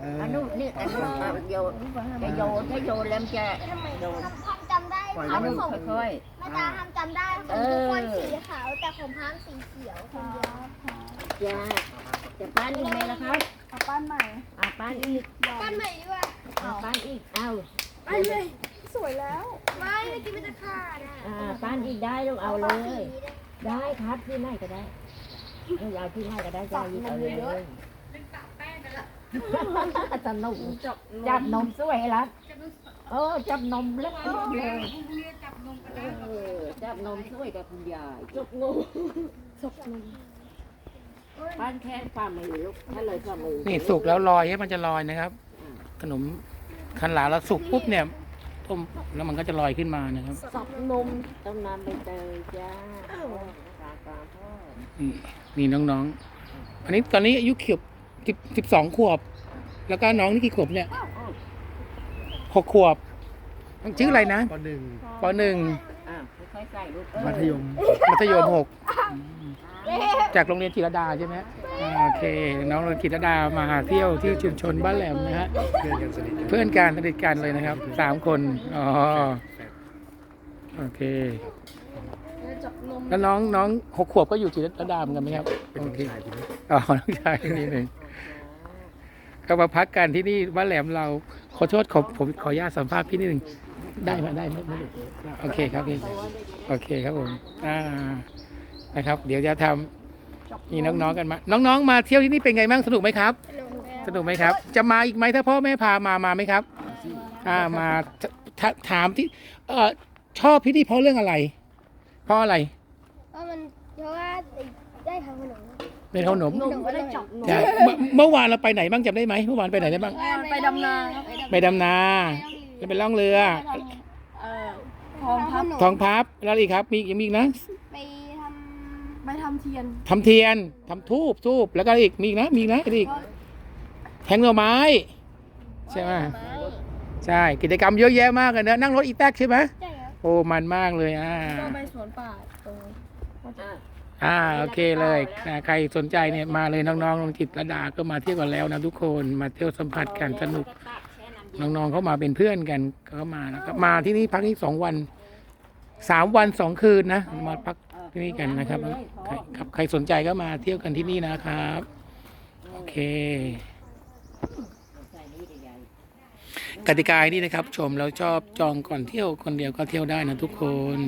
เอออันนู้นนี่อันนู้นเอาโยนจะโยนถ้าโยนแล้วมันจะทำไมโยนทำจำได้ปล่อยอัเขานไว้นู้นส่งค่อยแม่ตาทำจำได้ของทุกคนสีขาวแต่ของพังสีเขียวคนเดียวๆจะจะปั้นอีกไหมล่ะครับเอาปั้นใหม่อ่าปั้นอีกปั้นใหม่ดีกว่าอ่าปั้นอีกเอาปั้นเลยสวยแล้ว ไม่เมื่อกี้มันจะขาดอะอ่าปั้นอีกได้ลูกเอาเลย ได้ครับที่ไหนก็ได้เออเอาที่ไหนก็ได้จะหยิบเอาเลย สนุกจับนมสวยละเออจับนมแล้วก็เลยเออจับนมสวยกับคุณยายจบนมจบนมปั้นแค่ฝ่ามือลูกถ้าเลยฝ่ามือนี่สุกแล้วลอยให้มันจะลอยนะครับ ขนมคันหลาแล้วสุกปุ๊บเนี่ยต้มแล้วมันก็จะลอยขึ้นมานะครับสับนมต้มน้ำใบเตยจ้าตากาพ่อนี่นี่น้องๆ อันนี้ตอนนี้อายุเขียบ สิบสิบสองขวบ แล้วก็น้องนี่กี่ขวบเนี่ยหกขวบชื่ออะไรนะปหนึ่งปหนึ่งอะค่อยๆใส่ลูกเออมัธยมมัธยมหกจากโรงเรียนจิรดาใช่ไหมอ่าโอเค น้องโรงเรียนจิรดามาหาเที่ยวที่ชุมชนบ้านแหลมนะฮะ เพื่อนกันสนิทกันเพื่อนกันสนิทกันเลยนะครับสามคน อ๋อ โอเคจับนมแล้วน้องน้องหกขวบก็อยู่จิรดาเหมือนกันไหมครับเป็นโอน้องเคชายทีนี้อ๋อน้องชายนี่หนึ่ง ก็มาพักกันที่นี่บ้านแหลมเรา ขอโทษขอผมขออนุญาตสัมภาษณ์พี่นิดหนึ่งได้ไหมได้ไหมไม่ได้โอเคครับพี่โอเคครับผมอ่านะครับ เดี๋ยวจะทำนี่น้องๆกันมา น้องๆ มาเที่ยวที่นี่เป็นไงบ้างสนุกไหมครับ สนุกไหมครับ จะมาอีกไหมถ้าพ่อแม่พามามาไหมครับ อ่ามาถถามที่ เออชอบที่นี่เพราะเรื่องอะไร เพราะอะไรเพราะมันเพราะว่าได้ทำขนม เป็นขนมนมก็ได้จับนมใช่เมื่อเมื่อวานเราไปไหนบ้างจำได้ไหมเมื่อวานไปไหนได้บ้าง ไปดำนาไปดำนาจะไปล่องเรือ เอ่อทองพับทองพับแล้วอีกครับมียังมีอีกนะไปทไปทำเทียนทำเทียนทำทูบทูบแล้วก็อีกมีอีกนะมีอีกนะอีกแทงหน่อไม้ใช่ไหมำไม้ใช่กิจกรรมเยอะแยะมากเลยนะนั่งรถอีแท็กใช่ไหมใช่ครับโอ้มันมากเลยอ่า ก็ไปสวนป่าตรง อ่าโอเคเลยนะใครสนใจเนี่ยมาเลยน้องๆโรงจิตระดาก็มาเที่ยวกันแล้วนะทุกคนมาเที่ยวสัมผัสกันสนุก น้องๆเขามาเป็นเพื่อนกันเขามาแล้วก็มาที่นี่พักที่สองวันสามวันสองคืนนะ มาพักที่นี่กันนะครับใครับใครสนใจก็มาเที่ยวกันที่นี่นะครับ โอเคกติกานี่นะครับ ชมแล้วชอบจองก่อนเที่ยวคนเดียวก็เที่ยวได้นะทุกคน